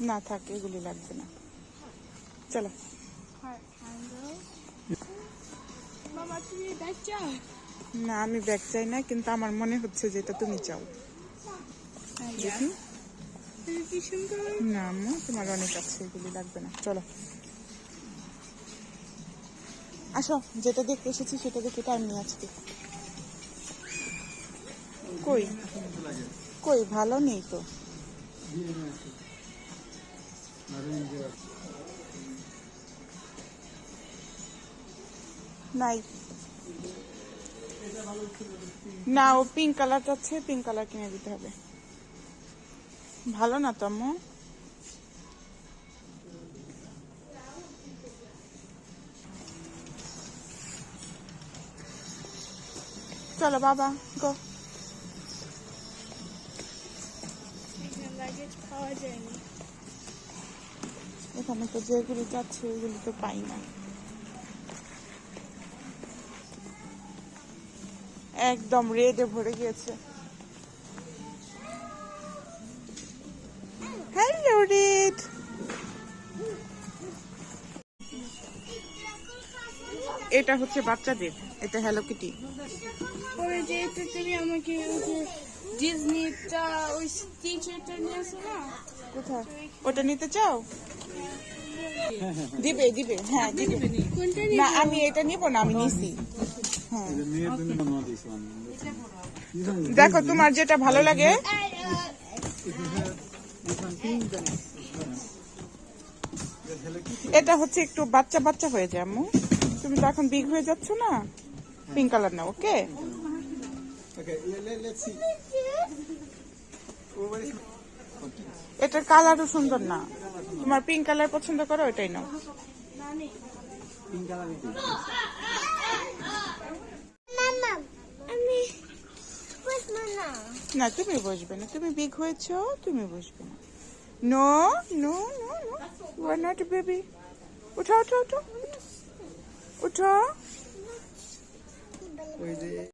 না থাক এগুলি লাগবে না। চলো। না আমি ব্যাগ চাই না কিন্তু আমার মনে হচ্ছে যে এটা তুমি চাও। দেখি। না আম্মু তোমার অনেক আছে এগুলি লাগবে না। চলো। আসো যেটা দেখতে এসেছি সেটা দেখে টাইম নিয়ে আজকে কই? কই? ভালো নেই তো। না, ও পিঙ্ক কালার চাচ্ছে পিঙ্ক কালার কিনে দিতে হবে। ভালো না তো চলো, বাবা গো পাওয়া যায়নি। এখানে তো যেগুলি যাচ্ছে ওইগুলি তো পাই না। একদম রেডে ভরে গিয়েছে। Hello, red. এটা হচ্ছে বাচ্চাদের। এটা হ্যালো কিটি পরে যেহেতু তুমি আমাকে ওই যে ডিজনিটা ওই টিচারটা নিয়ে আসো না? কোথায়? ওটা নিতে চাও? দিবে দিবে হ্যাঁ দিবে। কোনটা না আমি এটা নিব না আমি নিছি। হ্যাঁ। দেখো তোমার যেটা ভালো লাগে। এটা হচ্ছে একটু বাচ্চা বাচ্চা হয়ে যায় আম্মু। তুমি তো এখন বিগ হয়ে যাচ্ছ না? পিঙ্ক কালার না ওকে Okay, let, let's see. What is এটার কালারও সুন্দর না। তোমার পিঙ্ক কালার পছন্দ করো ওটাই নাও। না না তুমি বসবে না। তুমি বিগ হয়েছ তুমি বসবে না। No no no no you are not baby উঠো উঠো উঠো উঠো ওই যে